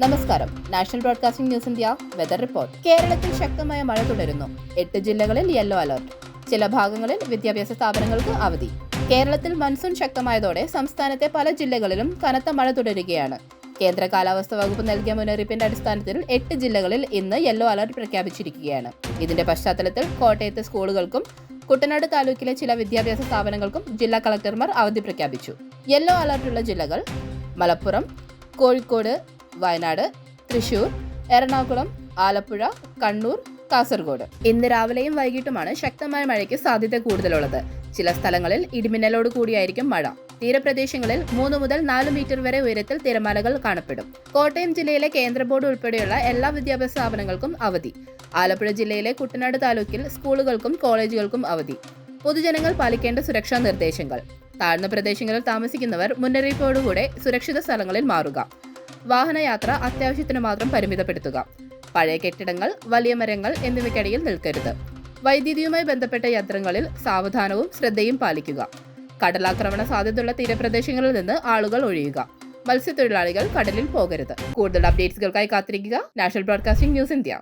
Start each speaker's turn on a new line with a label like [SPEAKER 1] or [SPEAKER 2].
[SPEAKER 1] നമസ്കാരം. National broadcasting news India weather report. കേരളത്തിൽ ശക്തമായ മഴ തുടരുന്നു. എട്ട് ജില്ലകളിൽ യെല്ലോ അലർട്ട്. ചില ഭാഗങ്ങളിൽ വിദ്യാഭ്യാസ സ്ഥാപനങ്ങൾക്ക് അവധി. കേരളത്തിൽ മൺസൂൺ ശക്തമായതോടെ സംസ്ഥാനത്തെ പല ജില്ലകളിലും കനത്ത മഴ തുടരുകയാണ്. കേന്ദ്ര കാലാവസ്ഥാ വകുപ്പ് നൽകിയ മുന്നറിയിപ്പിന്റെ അടിസ്ഥാനത്തിൽ എട്ട് ജില്ലകളിൽ ഇന്ന് യെല്ലോ അലർട്ട് പ്രഖ്യാപിച്ചിരിക്കുകയാണ്. ഇതിന്റെ പശ്ചാത്തലത്തിൽ കോട്ടയത്തെ സ്കൂളുകൾക്കും കുട്ടനാട് താലൂക്കിലെ ചില വിദ്യാഭ്യാസ സ്ഥാപനങ്ങൾക്കും ജില്ലാ കളക്ടർമാർ അവധി പ്രഖ്യാപിച്ചു. യെല്ലോ അലർട്ടുള്ള ജില്ലകൾ മലപ്പുറം കോഴിക്കോട് വയനാട് തൃശൂർ എറണാകുളം ആലപ്പുഴ കണ്ണൂർ കാസർഗോഡ്. ഇന്ന് രാവിലെയും വൈകിട്ടുമാണ് ശക്തമായ മഴയ്ക്ക് സാധ്യത കൂടുതലുള്ളത്. ചില സ്ഥലങ്ങളിൽ ഇടിമിന്നലോട് കൂടിയായിരിക്കും മഴ. തീരപ്രദേശങ്ങളിൽ മൂന്ന് മുതൽ നാല് മീറ്റർ വരെ ഉയരത്തിൽ തിരമാലകൾ കാണപ്പെടും. കോട്ടയം ജില്ലയിലെ കേന്ദ്ര ബോർഡ് ഉൾപ്പെടെയുള്ള എല്ലാ വിദ്യാഭ്യാസ സ്ഥാപനങ്ങൾക്കും അവധി. ആലപ്പുഴ ജില്ലയിലെ കുട്ടനാട് താലൂക്കിൽ സ്കൂളുകൾക്കും കോളേജുകൾക്കും അവധി. പൊതുജനങ്ങൾ പാലിക്കേണ്ട സുരക്ഷാ നിർദ്ദേശങ്ങൾ. താഴ്ന്ന പ്രദേശങ്ങളിൽ താമസിക്കുന്നവർ മുന്നറിയിപ്പോടുകൂടെ സുരക്ഷിത സ്ഥലങ്ങളിൽ മാറുക. വാഹനയാത്ര അത്യാവശ്യത്തിന് മാത്രം പരിമിതപ്പെടുത്തുക. പഴയ കെട്ടിടങ്ങൾ വലിയ മരങ്ങൾ എന്നിവയ്ക്കടിയിൽ നിൽക്കരുത്. വൈദ്യുതിയുമായി ബന്ധപ്പെട്ട യന്ത്രങ്ങളിൽ സാവധാനവും ശ്രദ്ധയും പാലിക്കുക. കടലാക്രമണ സാധ്യതയുള്ള തീരപ്രദേശങ്ങളിൽ നിന്ന് ആളുകൾ ഒഴിയുക. മത്സ്യത്തൊഴിലാളികൾ കടലിൽ പോകരുത്. കൂടുതൽ അപ്ഡേറ്റ്സുകൾക്കായി കാത്തിരിക്കുക. National broadcasting news India.